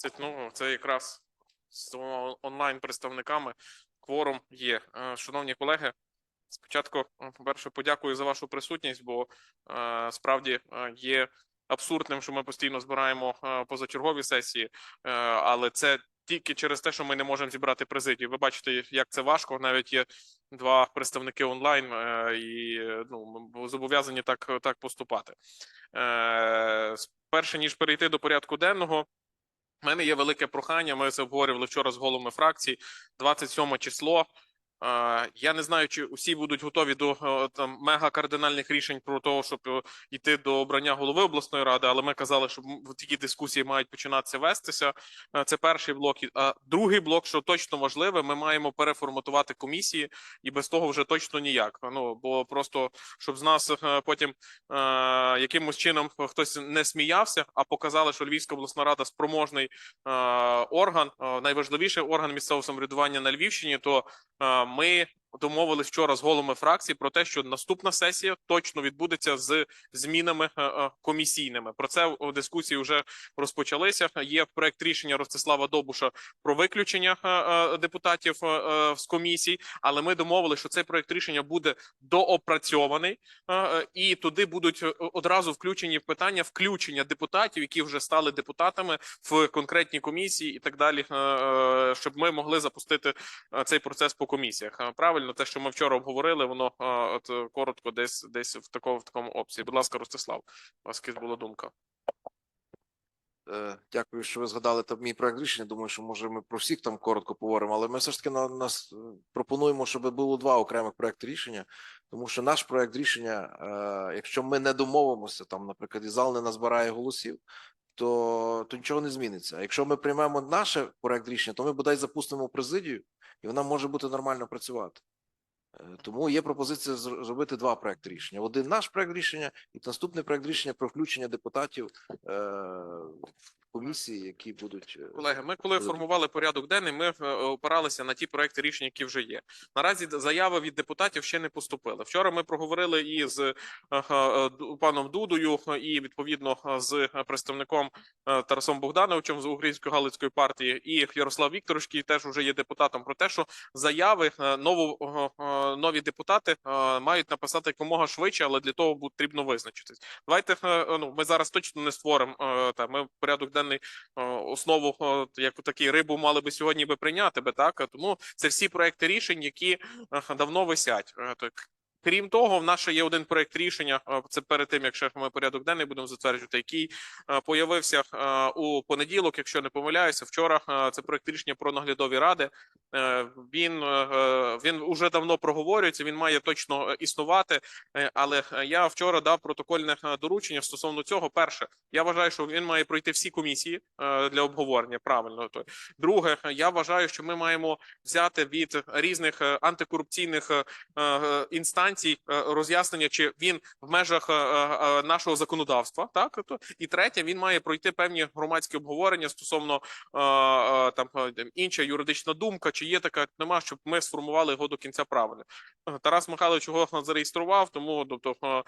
Це, ну, це якраз з онлайн представниками кворум є. Е, Шановні колеги, спочатку, е, по-перше, подякую за вашу присутність, бо е, справді є абсурдним, що ми постійно збираємо позачергові сесії, але це тільки через те, що ми не можемо зібрати президію. Ви бачите, як це важко. Навіть є два представники онлайн, і ну, ми зобов'язані так, так поступати. Перше ніж перейти до порядку денного. Мене є велике прохання. Ми це обговорювали вчора з головами фракцій. 27 число. Я не знаю, чи усі будуть готові до е, там мега кардинальних рішень про те, щоб е, йти до обрання голови обласної ради. Але ми казали, що такі дискусії мають починатися вестися. Е, Це перший блок. А другий блок, що точно важливе, ми маємо переформатувати комісії, і без того вже точно ніяк. Ну бо просто щоб з нас потім якимось чином хтось не сміявся, а показали, що Львівська обласна рада спроможний орган, найважливіший орган місцевого самоврядування на Львівщині, то ми домовились вчора з головами фракцій про те, що наступна сесія точно відбудеться з змінами е, е, комісійними. Про це дискусії вже розпочалися. Є проект рішення Ростислава Добуша про виключення е, депутатів з комісій, але ми домовилися, що цей проект рішення буде доопрацьований і туди будуть одразу включені питання включення депутатів, які вже стали депутатами в конкретні комісії, і так далі, щоб ми могли запустити цей процес по комісіях. Е, Правильно, те, що ми вчора обговорили, воно от е, коротко, десь десь в такому в такому обсязі. Будь ласка, Ростислав, у вас якась була думка. Е, Дякую, що ви згадали там мій проект рішення. Думаю, що може ми про всіх там коротко поговоримо, але ми все ж таки на нас е, пропонуємо, щоб було два окремих проекти рішення, тому що наш проект рішення, якщо ми не домовимося, там, наприклад, і зал не назбирає голосів, то, то нічого не зміниться. Якщо ми приймемо наш проект рішення, то ми бодай запустимо президію, і вона може бути нормально працювати. Е, Тому є пропозиція зробити два проекти рішення: один наш проект рішення, і наступний проект рішення про включення депутатів е, комісії, які будуть е, Колеги, ми коли формували порядок денний, ми е, опиралися на ті проекти рішень, які вже є. Наразі заяви від депутатів ще не поступили. Вчора ми проговорили і з е, паном Дудою, і відповідно з представником Тарасом Богдановичем з Української галицької партії, і Ярослав Вікторович, який теж вже є депутатом, про те, що заяви е, нові депутати мають написати якомога швидше, але для того потрібно визначитись. Давайте ну ми зараз точно не створимо та ми порядок денний е, основу е, як такі рибу мали би сьогодні би прийняти би так. Тому це всі проекти рішень, які е, давно висять. Крім того, в нас ще є один проект рішення. Це перед тим, як ще ми порядок денний будемо затверджувати, який появився у понеділок, якщо не помиляюся. Вчора це проект рішення про наглядові ради. Е, Він е, він уже давно проговорюється. Він має точно е, існувати. Але я вчора дав протокольне доручення стосовно цього. Перше, я вважаю, що він має пройти всі комісії для обговорення. Правильно то друге, я вважаю, що ми маємо взяти від різних антикорупційних інстанцій е, роз'яснення, чи він в межах е, е, нашого законодавства, так то і третє, він має пройти певні громадські обговорення стосовно там інша юридична думка, чи є така, нема, щоб ми сформували його до кінця правильно. Тарас Михайлович його зареєстрував, тому тобто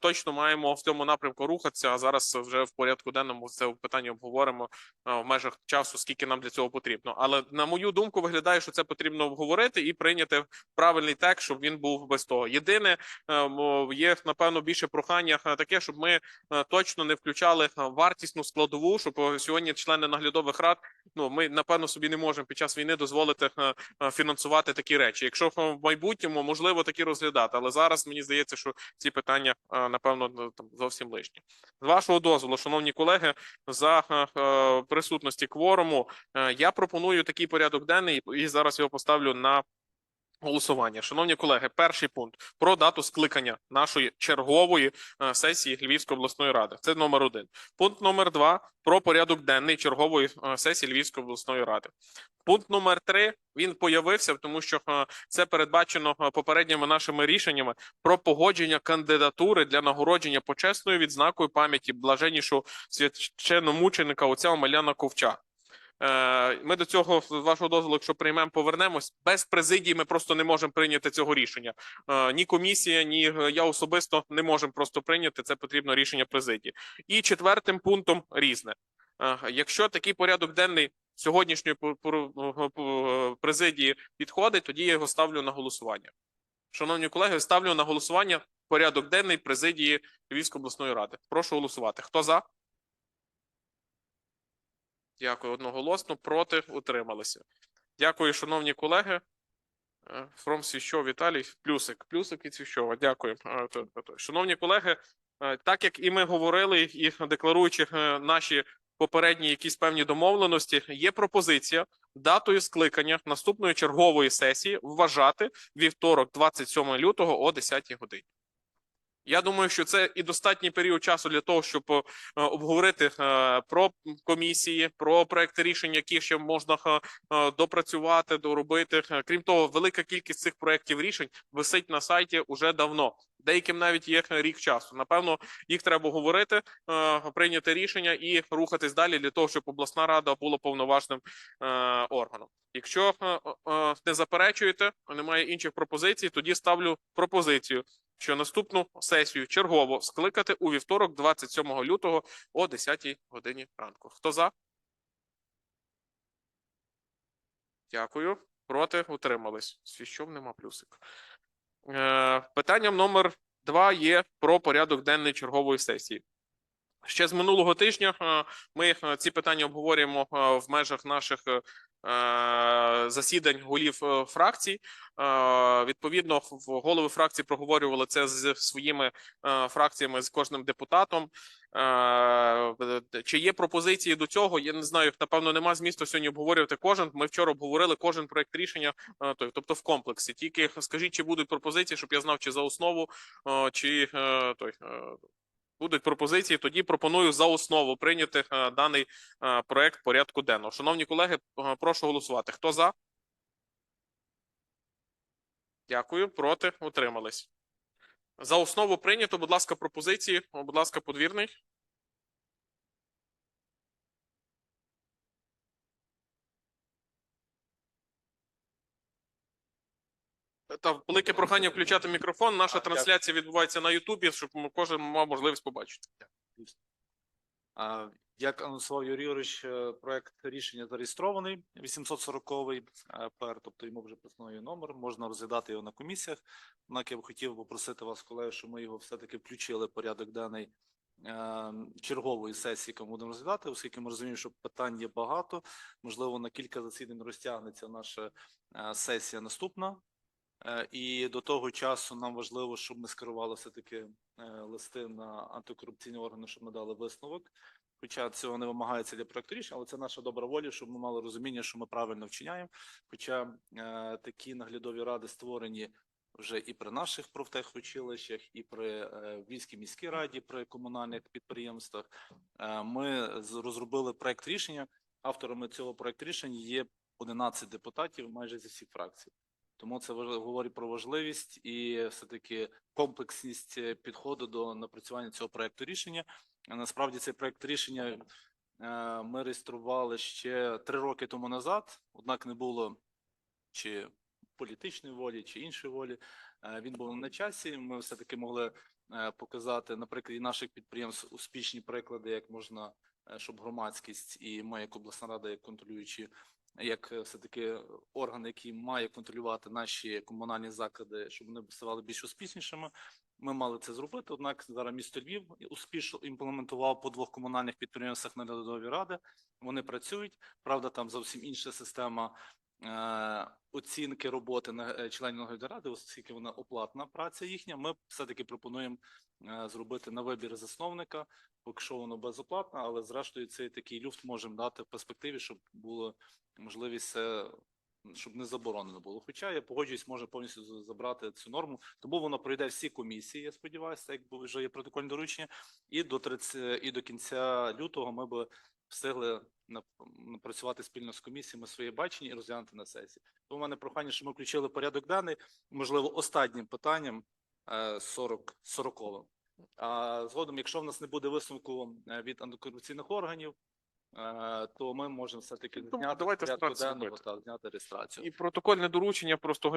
точно маємо в цьому напрямку рухатися. А зараз вже в порядку денному це питання обговоримо в межах часу, скільки нам для цього потрібно. Але на мою думку, виглядає, що це потрібно обговорити і прийняти правильний текст, щоб він був без того. Єдине е, є напевно більше прохання е, таке, щоб ми е, точно не включали вартісну складову, щоб сьогодні члени наглядових рад. Ну ми напевно собі не можемо під час війни дозволити фінансувати такі речі. Якщо в майбутньому можливо такі розглядати, але зараз мені здається, що ці питання напевно там зовсім лишні. З вашого дозволу, шановні колеги, за присутності кворуму, я пропоную такий порядок денний і зараз його поставлю на. Голосування, шановні колеги, перший пункт про дату скликання нашої чергової е, сесії Львівської обласної ради. Це номер один. Пункт номер два про порядок денний чергової е, сесії Львівської обласної ради. Пункт номер три він появився, тому що е, це передбачено попередніми нашими рішеннями про погодження кандидатури для нагородження почесною відзнакою пам'яті блаженнішого священномученика отця Омеляна Ковча. Е, Ми до цього, з вашого дозволу, якщо приймемо, повернемось. Без президії ми просто не можемо прийняти цього рішення. Е, Ні комісія, ні е, я особисто не можемо просто прийняти. Це потрібно рішення президії. І четвертим пунктом різне. Якщо такий порядок денний сьогоднішньої пу- президії підходить, тоді я його ставлю на голосування. Шановні колеги, ставлю на голосування порядок денний президії Львівської обласної ради. Прошу голосувати. Хто за? Дякую одноголосно. Проти утрималися. Дякую, шановні колеги. Е, Фром Свіщов Віталій. Плюсик. Плюсик від Свіщова. Дякую. Е. Шановні колеги, е, так як і ми говорили, і декларуючи наші попередні якісь певні домовленості, є пропозиція датою скликання наступної чергової сесії вважати вівторок, 27 лютого о 10 годині. Я думаю, що це і достатній період часу для того, щоб е, обговорити е, про комісії, про проекти рішень, які ще можна е, допрацювати, доробити. Крім того, велика кількість цих проектів рішень висить на сайті уже давно. Деяким навіть є рік часу. Напевно, їх треба говорити, прийняти рішення і рухатись далі для того, щоб обласна рада була повноважним органом. Якщо не заперечуєте, немає інших пропозицій, тоді ставлю пропозицію що наступну сесію чергово скликати у вівторок, 27 лютого о 10 годині ранку. Хто за? Дякую. Проти утримались. Свіщов нема плюсик. Е, питанням номер два є про порядок денний чергової сесії. Ще з минулого тижня е, ми е, ці питання обговорюємо е, в межах наших засідань голів е, фракцій. Е, Відповідно, голови фракцій проговорювали це з своїми е, фракціями з кожним депутатом. Е, Чи є пропозиції до цього? Я не знаю. Напевно, нема змісту сьогодні обговорювати кожен. Ми вчора обговорили кожен проект рішення, е, тобто в комплексі. Тільки скажіть, чи будуть пропозиції, щоб я знав, чи за основу, е, чи е, той. Будуть пропозиції, тоді пропоную за основу прийняти е, даний е, проект порядку денного. Шановні колеги, е, прошу голосувати. Хто за? Дякую. Проти? Утримались. За основу прийнято. Будь ласка, пропозиції. Будь ласка, подвірний. Та велике прохання включати мікрофон. Наша трансляція відбувається на Ютубі, щоб кожен мав можливість побачити. А, Як анонсував Юрій Юрійович, е, проект рішення зареєстрований 840-й е, ПР, тобто йому вже приснує номер, можна розглядати його на комісіях. Однак я б хотів попросити вас, колеги, щоб ми його все-таки включили в порядок денний е, чергової сесії, яку ми будемо розглядати, оскільки ми розуміємо, що питань є багато. Можливо, на кілька засідань розтягнеться наша сесія наступна. Е, І до того часу нам важливо, щоб ми скерували все-таки е, листи на антикорупційні органи, щоб ми дали висновок. Хоча цього не вимагається для проекту рішення, але це наша добра воля, щоб ми мали розуміння, що ми правильно вчиняємо. Хоча е, такі наглядові ради створені вже і при наших профтехучилищах, і при е, Львівській міській раді, при комунальних підприємствах. Е, ми розробили проект рішення. Авторами цього проекту рішення є 11 депутатів майже зі всіх фракцій. Тому це говорить про важливість і все-таки комплексність е, підходу до напрацювання цього проекту рішення. Насправді цей проект рішення е, ми реєстрували ще три роки тому назад, однак не було чи політичної волі, чи іншої волі. Е, Він був на часі. Ми все-таки могли е, показати, наприклад, і наших підприємств успішні приклади, як можна, щоб громадськість і ми, як обласна рада, як контролюючі як е, все-таки орган, який має контролювати наші комунальні заклади, щоб вони ставали більш успішнішими. Ми мали це зробити. Однак зараз місто Львів успішно імплементував по двох комунальних підприємствах наглядові ради. Вони працюють. Правда, там зовсім інша система е, оцінки роботи на е, членів наглядової ради, оскільки вона оплатна праця їхня. Ми все-таки пропонуємо е, зробити на вибір засновника, поки що воно безоплатно, але зрештою цей такий люфт можемо дати в перспективі, щоб було можливість щоб не заборонено було. Хоча я погоджуюсь, можна повністю забрати цю норму, тому воно пройде всі комісії. Я сподіваюся, як вже є протокольне доручення, і до 30, і до кінця лютого ми би встигли напрацювати спільно з комісіями своє бачення і розглянути на сесії. Тому в мене прохання, щоб ми включили порядок денний, можливо, останнім питанням е, 40 40 А згодом, якщо в нас не буде висновку е, від антикорупційних органів, то ми можемо все-таки Ну, зняти давайте денного та зняти реєстрацію. І протокольне доручення просто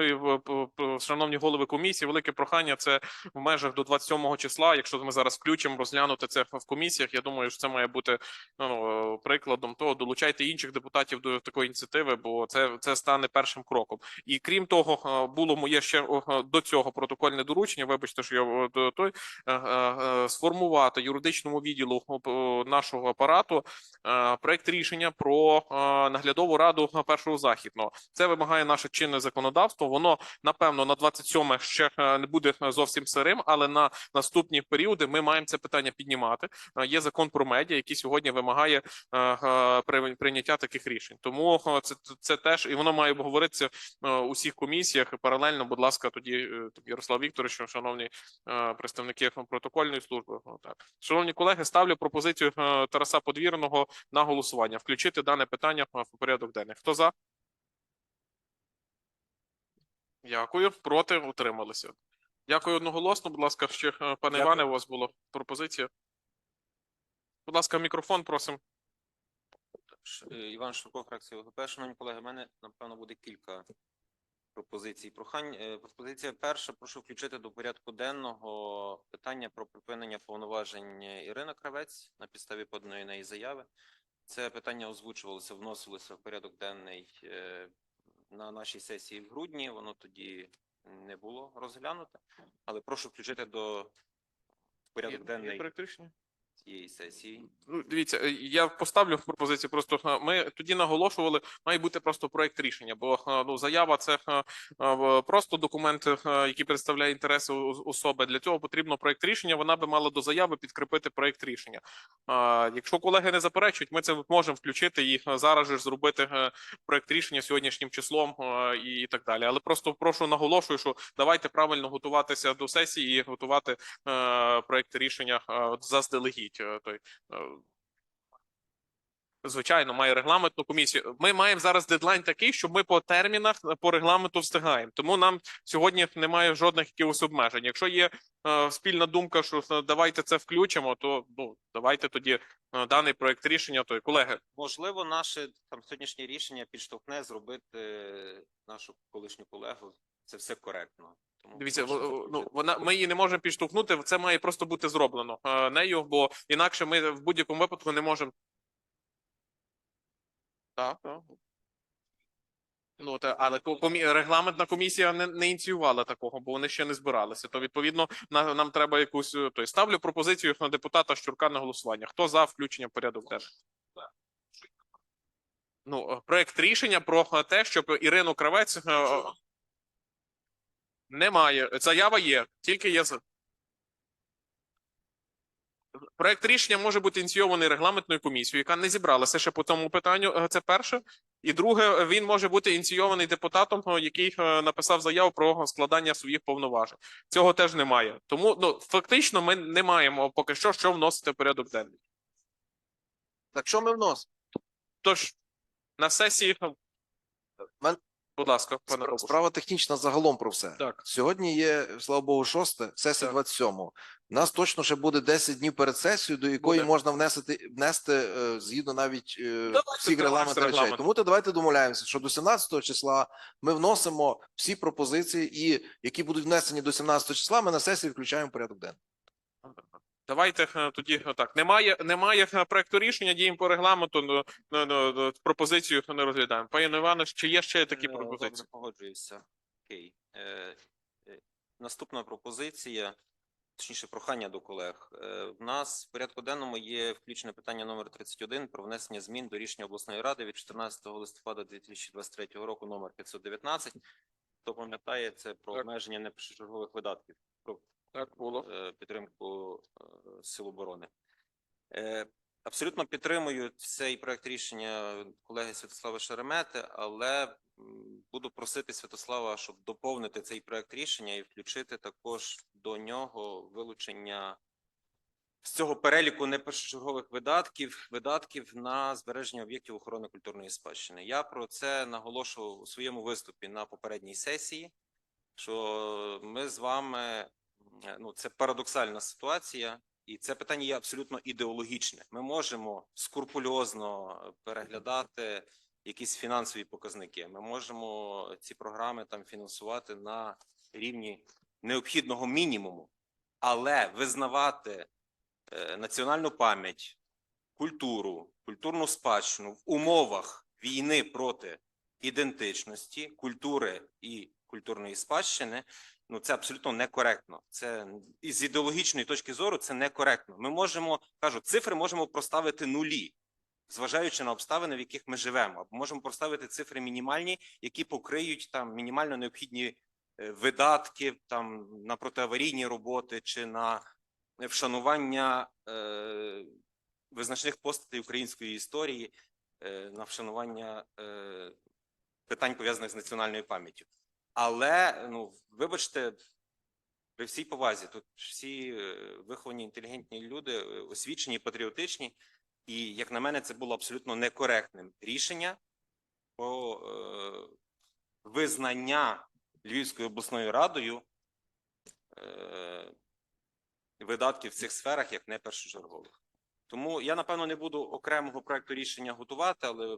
шановні голови комісії, велике прохання. Це в межах до 27 числа. Якщо ми зараз включимо, розглянути це в комісіях. Я думаю, що це має бути ну, е, прикладом того. Долучайте інших депутатів до такої ініціативи, бо це, це стане першим кроком. І крім того, е, було моє ще е, до цього протокольне доручення. Вибачте, що я е, до- той е, е, е, сформувати юридичному відділу е, нашого апарату е, проект рішення про е, наглядову раду першого західного. Це вимагає наше чинне законодавство. Воно напевно на 27 ще е, не буде зовсім сирим, але на наступні періоди ми маємо це питання піднімати. Е, Є закон про медіа, який сьогодні вимагає е, е, прийняття таких рішень. Тому е, це, це теж і воно має обговоритися е, у всіх комісіях паралельно. Будь ласка, тоді е, Ярослав Вікторович, шановні е, представники протокольної служби. Так. Шановні колеги, ставлю пропозицію е, Тараса Подвірного на голосування. Включити дане питання в порядок денний. Хто за? Дякую. Проти утрималися. Дякую одноголосно. Будь ласка, ще е, пане Дякую. Іване, у вас була пропозиція. Будь ласка, мікрофон просимо. Е, Іван Шурко, фракція ОГП. Шановні колеги, в мене напевно буде кілька пропозицій. Прохань е, пропозиція перша. Прошу включити до порядку денного питання про припинення повноважень Ірини Кравець на підставі поданої неї заяви. Це питання озвучувалося, вносилося в порядок денний е, на нашій сесії в грудні. Воно тоді не було розглянуте, але прошу включити до порядок денний? Цієї сесії. Ну, дивіться, е, я поставлю пропозицію. Просто е, ми тоді наголошували, має бути просто проект рішення, бо е, ну заява це просто документ, який представляє інтереси особи. Для цього потрібно проект рішення. Вона би мала до заяви підкріпити проект рішення. Якщо колеги не заперечують, ми це можемо включити і зараз ж зробити проект рішення сьогоднішнім числом і, так далі. Але просто прошу наголошую, що давайте правильно готуватися до сесії і готувати проект рішення заздалегідь. Е, Той е, звичайно має регламентну комісію. Ми маємо зараз дедлайн такий, що ми по термінах е, по регламенту встигаємо. Тому нам сьогодні немає жодних якихось обмежень. Якщо є е, спільна думка, що давайте це включимо, то ну давайте тоді е, даний проект рішення. То колеги, Можливо, наше там сьогоднішнє рішення підштовхне зробити нашу колишню колегу. Це все коректно. Дивіться, ну вона ми її не можемо підштовхнути. Це має просто бути зроблено е, нею, бо інакше ми в будь-якому випадку не можемо. Так, так. Ну та але комі... регламентна комісія не, не ініціювала такого, бо вони ще не збиралися. То відповідно на, нам треба якусь. е, Той ставлю пропозицію на депутата Щурка на голосування. Хто за включення в порядок денний? Ну, е, проект рішення про те, щоб Ірину Кравець немає. Заява є, тільки є Проект рішення може бути ініційований регламентною комісією, яка не зібралася ще по тому питанню. е, Це перше. І друге, е, він може бути ініційований депутатом, е, який написав заяву про складання своїх повноважень. Цього теж немає. Тому ну фактично ми не маємо поки що що вносити в порядок денний. Так що ми вносимо? Тож на сесії, будь ласка, пане Спра- Робуш. Справа технічна загалом про все. Так. Сьогодні є, слава Богу, шосте, сесія 27-го. У нас точно ще буде 10 днів перед сесією, до якої Буде. можна внести, внести е, згідно навіть е, Давайте всіх регламентних речей. Тому то давайте домовляємося, що до 17 числа ми вносимо всі пропозиції, і які будуть внесені до 17 числа, ми на сесії включаємо в порядок денний. Давайте е, тоді так. Немає, немає е, проекту рішення, діємо по регламенту. ну, ну, ну, пропозицію не розглядаємо. Пане Іванович, чи є ще такі Е, пропозиції? Добре, погоджуюся. Окей. Е, е, Наступна пропозиція, точніше, прохання до колег. Е, В нас в порядку денному є включене питання номер 31 про внесення змін до рішення обласної ради від 14 листопада 2023 року номер 519. Хто пам'ятає, це про обмеження непершочергових видатків. Так було. е, підтримку е, сил оборони. Е, Абсолютно підтримую цей проект рішення колеги Святослава Шеремети, але буду просити Святослава, щоб доповнити цей проект рішення і включити також до нього вилучення з цього переліку непершочергових видатків, видатків на збереження об'єктів охорони культурної спадщини. Я про це наголошував у своєму виступі на попередній сесії, що ми з вами ну це парадоксальна ситуація. і це питання є абсолютно ідеологічне. Ми можемо скрупульозно переглядати якісь фінансові показники. Ми можемо ці програми там фінансувати на рівні необхідного мінімуму, але визнавати е, національну пам'ять, культуру, культурну спадщину в умовах війни проти ідентичності, культури і культурної спадщини. Ну, це абсолютно некоректно. Це з ідеологічної точки зору це некоректно. Ми можемо кажу, цифри можемо проставити нулі, зважаючи на обставини, в яких ми живемо, або можемо проставити цифри мінімальні, які покриють там мінімально необхідні е, видатки там на протиаварійні роботи чи на вшанування е, визначних постатей української історії, е, на вшанування е, питань пов'язаних з національною пам'яттю. Але ну вибачте, при всій повазі, тут всі е, виховані інтелігентні люди, е, освічені, патріотичні, і як на мене, це було абсолютно некоректним рішення по е, визнання Львівською обласною радою е, видатків в цих сферах як не першочергових. Тому я напевно не буду окремого проекту рішення готувати, але е,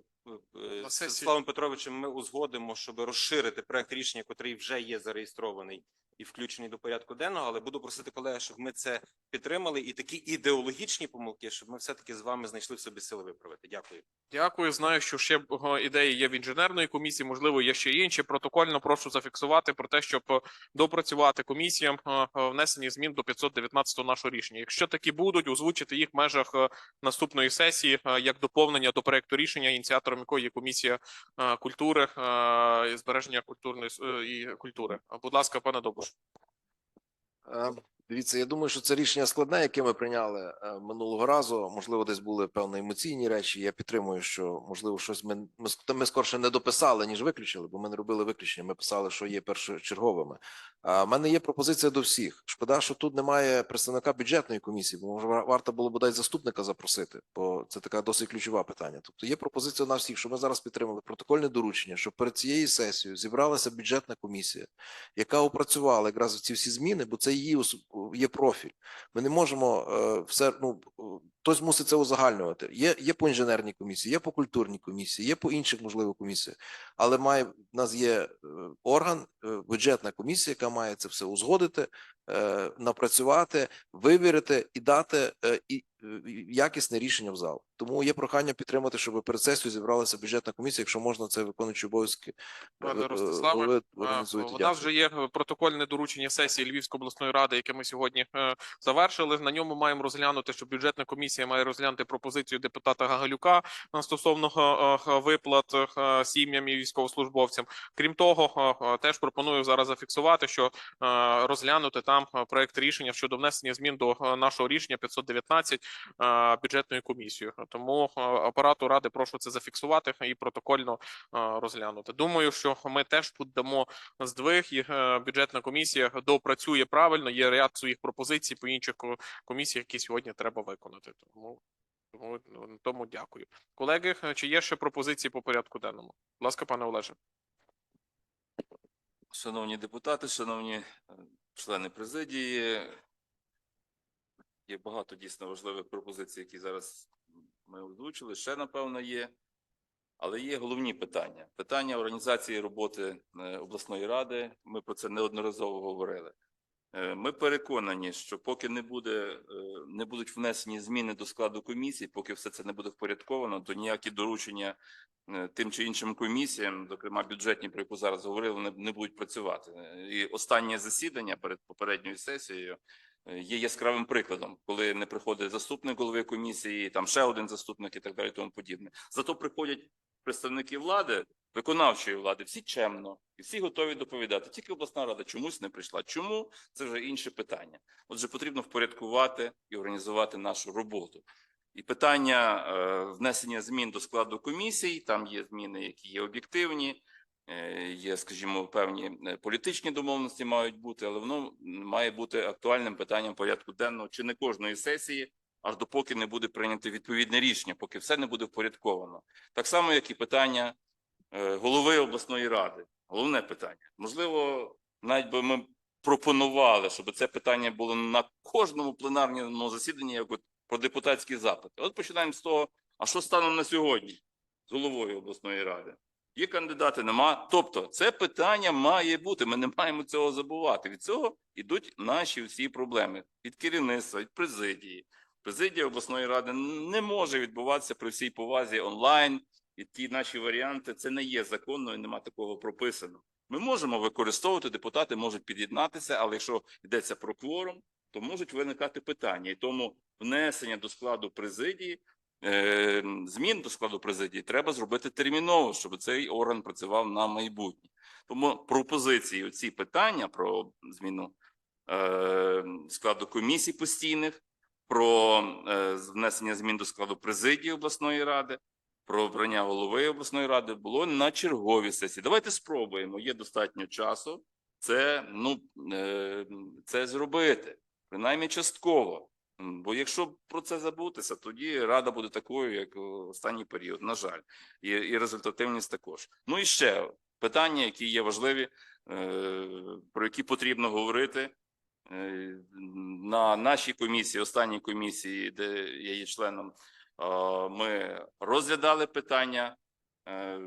е, На з сесії- Славом Петровичем ми узгодимо, щоб розширити проект рішення, який вже є зареєстрований і включений до порядку денного. Але буду просити колеги, щоб ми це підтримали, і такі ідеологічні помилки, щоб ми все таки з вами знайшли в собі сили виправити. Дякую. Дякую. Знаю, що ще ідеї є в інженерної комісії. Можливо, є ще інші. Протокольно прошу зафіксувати про те, щоб е, допрацювати комісіям е, е, внесені змін до 519 нашого рішення. Якщо такі будуть, озвучити їх в межах наступної сесії як доповнення до проекту рішення, ініціатором якої є комісія культури і збереження культурної і культури. Будь ласка, пане Добуш. Е, Дивіться, я думаю, що це рішення складне, яке ми прийняли е, минулого разу. Можливо, десь були певні емоційні речі. Я підтримую, що можливо щось ми, ми, ми скорше не дописали, ніж виключили, бо ми не робили виключення. Ми писали, що є першочерговими. А в мене є пропозиція до всіх. Шкода, що тут немає представника бюджетної комісії, бо може варто було бодай заступника запросити, бо це така досить ключова питання. Тобто є пропозиція на всіх, що ми зараз підтримали протокольне доручення, щоб перед цією сесією зібралася бюджетна комісія, яка опрацювала якраз ці всі зміни, бо це її є профіль. Ми не можемо е, все ну е, хтось мусить це узагальнювати. Є, є по інженерній комісії, є по культурній комісії, є по інших можливо комісіях, але має в нас є е, орган, бюджетна комісія, яка має це все узгодити, напрацювати, вивірити і дати і якісне рішення в зал. Тому є прохання підтримати, щоб перед сесією зібралася бюджетна комісія, якщо можна, це виконуючі обов'язки. е, Пане Ростиславе. У нас вже є протокольне доручення сесії Львівської обласної ради, яке ми сьогодні е, завершили. На ньому маємо розглянути, що бюджетна комісія має розглянути пропозицію депутата Гагалюка стосовно е, виплат сім'ям і військовослужбовцям. Крім того, теж пропоную зараз зафіксувати, що розглянути там проект рішення щодо внесення змін до нашого рішення 519 е, бюджетною комісією. Тому апарату ради прошу це зафіксувати і протокольно розглянути. Думаю, що ми теж тут дамо здвиг, і е, бюджетна комісія допрацює правильно. Є ряд своїх пропозицій по інших комісіях, які сьогодні треба виконати. Тому тому, тому дякую. Колеги, чи є ще пропозиції по порядку денному? Будь ласка, пане Олеже. Шановні депутати, шановні е, члени президії, є багато дійсно важливих пропозицій, які зараз ми озвучили. Ще напевно є. Але є головні питання: питання організації роботи е, обласної ради. Ми про це неодноразово говорили. Е, Ми переконані, що поки не буде е, не будуть внесені зміни до складу комісії, поки все це не буде впорядковано, то ніякі доручення тим чи іншим комісіям, зокрема бюджетні, про яку зараз говорили, не, будуть працювати. І останнє засідання перед попередньою сесією є яскравим прикладом, коли не приходить заступник голови комісії, там ще один заступник і так далі, тому подібне. Зато приходять представники влади, виконавчої влади, всі чемно і всі готові доповідати. Тільки обласна рада чомусь не прийшла. Чому це вже інше питання? Отже, потрібно впорядкувати і організувати нашу роботу. І питання е, внесення змін до складу комісій, там є зміни, які є об'єктивні, е, є, скажімо, певні е, політичні домовленості мають бути, але воно має бути актуальним питанням порядку денного чи не кожної сесії, аж допоки не буде прийнято відповідне рішення, поки все не буде впорядковано. Так само, як і питання е, голови обласної ради. Головне питання. Можливо, навіть би ми пропонували, щоб це питання було на кожному пленарному засіданні, як от про депутатські запити. От починаємо з того, а що станом на сьогодні з головою обласної ради? Є кандидати, нема. Тобто, це питання має бути. Ми не маємо цього забувати. Від цього йдуть наші всі проблеми від керівництва, від президії. Президія обласної ради не може відбуватися при всій повазі онлайн. І ті наші варіанти це не є законно і нема такого прописано. Ми можемо використовувати, депутати можуть під'єднатися, але якщо йдеться про кворум, то можуть виникати питання. І тому внесення до складу президії, змін до складу президії треба зробити терміново, щоб цей орган працював на майбутнє. Тому пропозиції, оці питання про зміну е, складу комісій постійних, про е, внесення змін до складу президії обласної ради, про обрання голови обласної ради було на черговій сесії. Давайте спробуємо. Є достатньо часу. Це ну е, це зробити, принаймні частково. Бо якщо про це забутися, тоді рада буде такою, як в останній період. На жаль, і, і результативність також. Ну і ще питання, які є важливі, е, про які потрібно говорити. Е, На нашій комісії, останній комісії, де я є членом, е, ми розглядали питання е,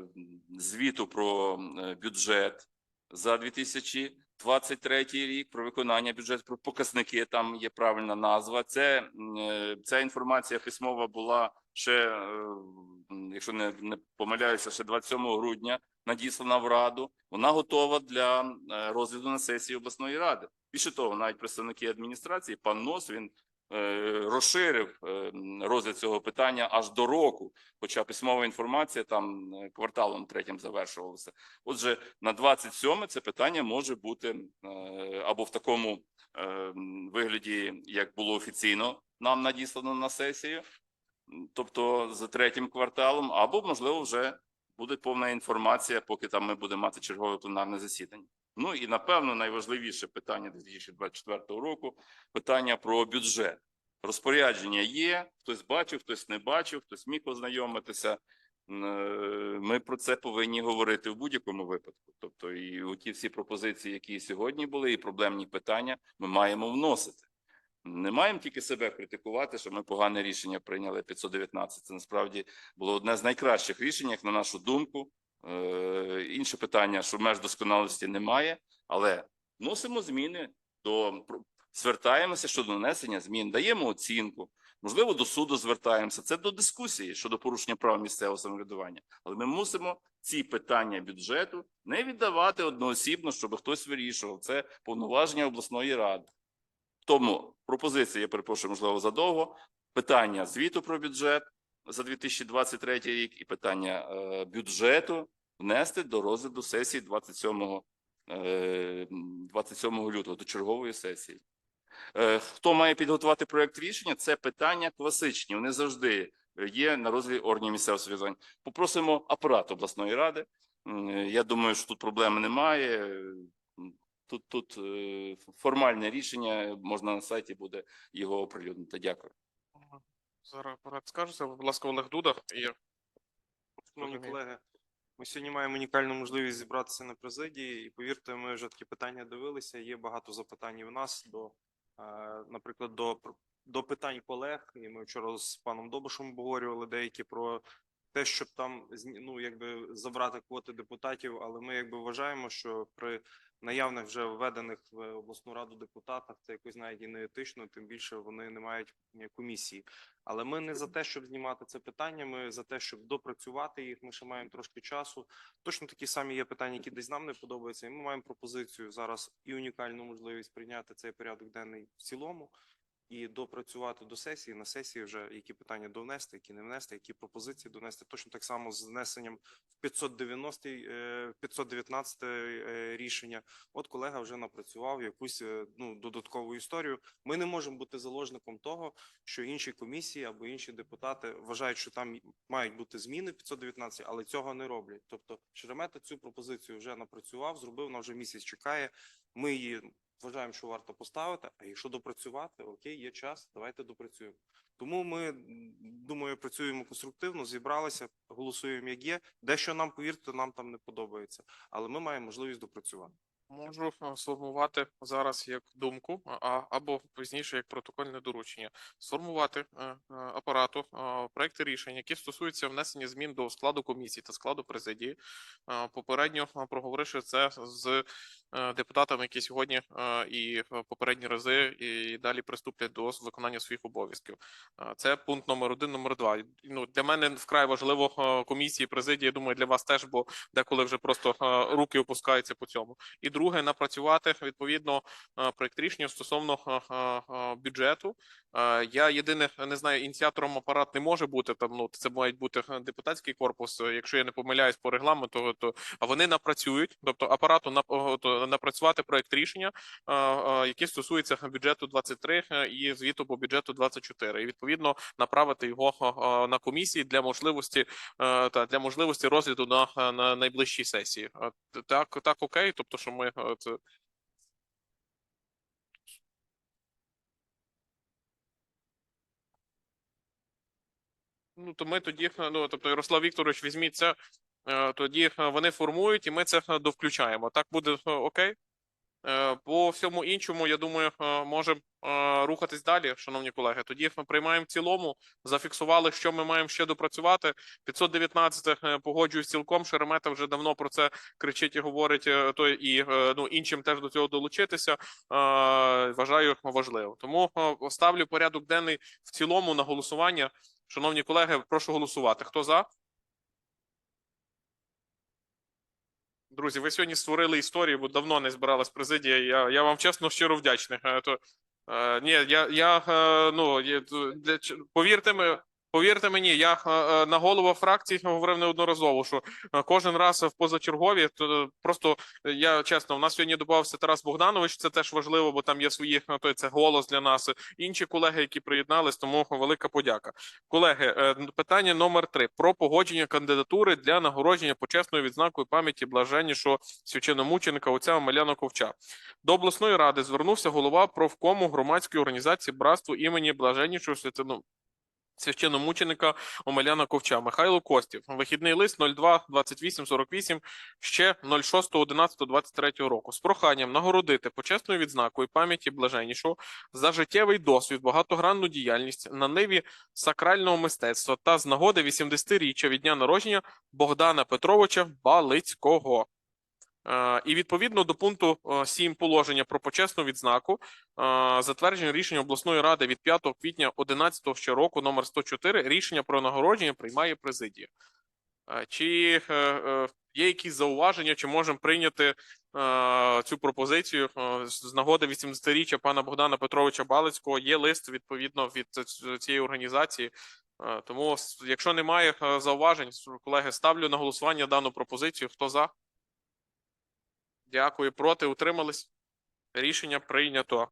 звіту про е, бюджет за 2023 рік, про виконання бюджету, про показники. Там є правильна назва. Це е, ця інформація письмова була ще, е, якщо не, не помиляюся, ще 27 грудня надіслана в раду. Вона готова для е, розгляду на сесії обласної ради. Більше того, навіть представники адміністрації, пан Нос, він розширив е, розгляд цього питання аж до року, хоча письмова інформація там е, кварталом третім завершувалася. Отже, на 27 це питання може бути е, або в такому е, вигляді, як було офіційно нам надіслано на сесію, тобто за третім кварталом, або можливо вже буде повна інформація, поки там ми будемо мати чергове пленарне засідання. Ну і напевно найважливіше питання 2024 року питання про бюджет. Розпорядження є, хтось бачив, хтось не бачив, хтось міг ознайомитися. Е, Ми про це повинні говорити в будь-якому випадку. Тобто, і ті всі пропозиції, які сьогодні були, і проблемні питання, ми маємо вносити. Не маємо тільки себе критикувати, що ми погане рішення прийняли 519. Це насправді було одне з найкращих рішень, як на нашу думку. Е, Інше питання, що меж досконалості немає, але вносимо зміни до звертаємося щодо внесення змін, даємо оцінку. Можливо, до суду звертаємося. Це до дискусії щодо порушення прав місцевого самоврядування. Але ми мусимо ці питання бюджету не віддавати одноосібно, щоб хтось вирішував. Це повноваження обласної ради. Тому пропозиція, я перепрошую, можливо, задовго. Питання звіту про бюджет за 2023 рік і питання е, бюджету внести до розгляду сесії 27, е, 27 лютого, до чергової сесії. Е, Хто має підготувати проект рішення? Це питання класичні. Вони завжди є на розгляді органів місцевого самоврядування. Попросимо апарат обласної ради. Я думаю, що тут проблеми немає. Тут, тут е, формальне рішення можна на сайті буде його оприлюднити. Дякую. Зараз апарат скажеться, будь ласка, Олег Дуда. І... Шановні колеги, ми сьогодні маємо унікальну можливість зібратися на президії, і повірте, ми вже такі питання дивилися. Є багато запитань і в нас до, е, наприклад, до, до питань колег. І ми вчора з паном Добушем обговорювали деякі про те, щоб там ну, якби забрати квоти депутатів. Але ми якби вважаємо, що при наявних вже введених в обласну раду депутатах це якось навіть і не етично, тим більше вони не мають комісії. Але ми не за те, щоб знімати це питання. Ми за те, щоб допрацювати їх. Ми ще маємо трошки часу. Точно такі самі є питання, які десь нам не подобаються. І ми маємо пропозицію зараз і унікальну можливість прийняти цей порядок денний в цілому і допрацювати до сесії. На сесії вже які питання довнести, які не внести, які пропозиції донести. Точно так само з внесенням в 590 е, 519 е, рішення. От колега вже напрацював якусь е, ну додаткову історію. Ми не можемо бути заложником того, що інші комісії або інші депутати вважають, що там мають бути зміни в 519, але цього не роблять. Тобто Шеремета цю пропозицію вже напрацював, зробив, вона вже місяць чекає. Ми її вважаємо, що варто поставити. А якщо допрацювати, окей, є час, давайте допрацюємо. Тому ми думаю, працюємо конструктивно, зібралися, голосуємо як є. Дещо нам повірте, нам там не подобається, але ми маємо можливість допрацювати. Можу е, сформувати зараз як думку, а або пізніше як протокольне доручення. Сформувати е, е, апарату проекти рішень, які стосуються внесення змін до складу комісії та складу президії. Попередньо проговоривши це з депутатами, які сьогодні е, і в попередні рази і далі приступлять до виконання своїх обов'язків. Е, Це пункт номер один, номер два. Ну для мене вкрай важливо е, комісії, президії. Думаю, для вас теж, бо деколи вже просто е, руки опускаються по цьому. І друге, напрацювати відповідно е, проект рішення стосовно е, е, е, бюджету. Е, Я єдине не знаю, ініціатором апарат не може бути там. Ну це має бути е, депутатський корпус. е, Якщо я не помиляюсь по регламенту, то а вони напрацюють, тобто апарату то напрацювати проект рішення, е, е, який стосується бюджету 23 е, і звіту по бюджету 24. І відповідно направити його е, е, на комісії для можливості е, та для можливості розгляду на, е, на найближчій сесії. Е, Так, так, окей. Тобто, що ми е, Ну, то ми тоді, е, ну тобто, Ярослав Вікторович, візьміть це, е, тоді е, вони формують, і ми це е, довключаємо. Так буде е, окей. Е, По всьому іншому, я думаю, е, можемо е, рухатись далі, шановні колеги. Тоді ми приймаємо в цілому, зафіксували, що ми маємо ще допрацювати. 519 е, погоджуюсь цілком. Шеремета вже давно про це кричить і говорить. е, То і е, ну іншим теж до цього долучитися. е, Вважаю важливо. Тому е, ставлю порядок денний в цілому на голосування. Шановні колеги, прошу голосувати. Хто за? Друзі, ви сьогодні створили історію, бо давно не збиралась президія. Я, я вам чесно щиро вдячний. Е, То, е, ні, я, я е, ну, повірте, ми, повірте мені, я е, е, на голову фракції говорив неодноразово, що е, кожен раз в позачергові, то просто я чесно, у нас сьогодні додався Тарас Богданович, це теж важливо, бо там є свої, ну, то це голос для нас. Інші колеги, які приєднались, тому велика подяка. Колеги, питання номер три про погодження кандидатури для нагородження почесною відзнакою пам'яті блаженнішого священомученика отця Омеляна Ковча. До обласної ради звернувся голова профкому громадської організації Братство імені блаженнішого святину. Священомученика Омеляна Ковча Михайло Костів. Вихідний лист 02 28 48 ще 06 11 23 року з проханням нагородити почесною відзнакою пам'яті блаженнішого за життєвий досвід, багатогранну діяльність на ниві сакрального мистецтва та з нагоди 80-річчя від дня народження Богдана Петровича Балицького. Е, І відповідно до пункту е, 7 положення про почесну відзнаку, е, затвердження рішення обласної ради від 5 квітня 11 ще року, номер 104, рішення про нагородження приймає президія. Е, Чи е, е, є якісь зауваження, чи можемо прийняти е, цю пропозицію е, з нагоди 80-річчя пана Богдана Петровича Балицького? Є лист відповідно від цієї організації. Е, Тому, якщо немає е, зауважень, колеги, ставлю на голосування дану пропозицію. Хто за? Дякую. Проти утримались? Рішення прийнято.